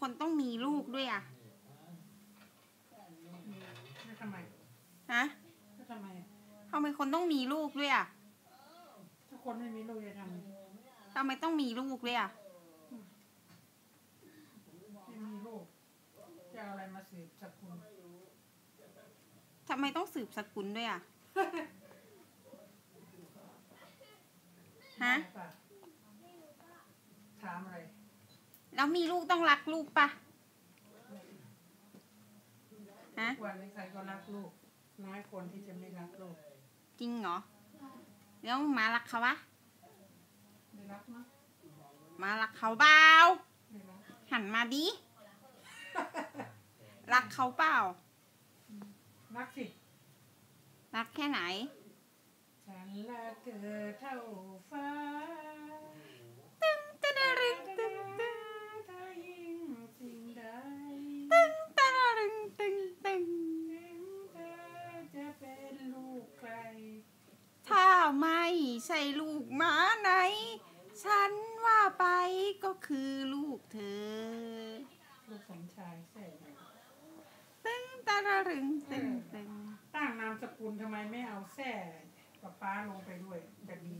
คนต้องมีลูกด้วยอะแล้วทำไมฮะแล้วทำไมทำไมคนต้องมีลูกด้วยอะ ถ้าคนไม่มีลูกจะทำไงทำไมต้องมีลูกด้วยอะไม่มีลูกจะเอาอะไรมาสืบสกุลทำไมต้องสืบสกุลด้วยอะ ฮะได้ปถามอะไร แล้วมีลูกต้องรักลูกปะฮะวันนี้ใครก็รักลูก น้อยคนที่จะไม่รักลูก จริงเหรอ แล้วหมารักเขาวะไม่รักมั้งหมารักเขาเปล่าไม่รักหันมาดิ รักเขาเปล่า รักสิ รักแค่ไหน ฉันรักเธอเท่าฟ้า ใช่ลูกหมาไหน ฉันว่าไปก็คือลูกเธอ ลูกสมชายใช่ไหมตึงตะดะรึงตึงตึงตั้งนามสกุลทำไมไม่เอาแท่กับป้าลงไปด้วยจะดี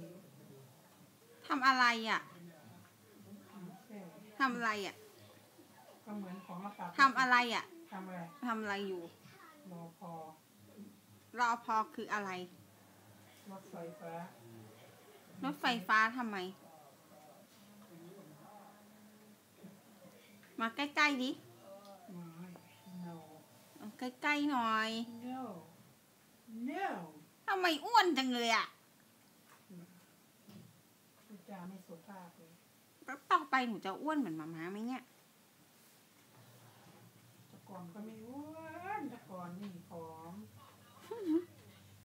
ทำอะไรอะอืมแท่ทำอะไรอะก็เหมือนของมาปรับทำอะไรอะทำอะไรทำอะไรอยู่รอพอรอพอคืออะไรร รถไฟฟ้าทำไม มาใกล้ๆดิใกล้ๆหน่อย no no ทำไมอ้วนจังเลยอะจาไม่ต่อไปหนูจะอ้วนเหมือนมาม้าไหมเนี่ยก่อนก็ไม่อ้วน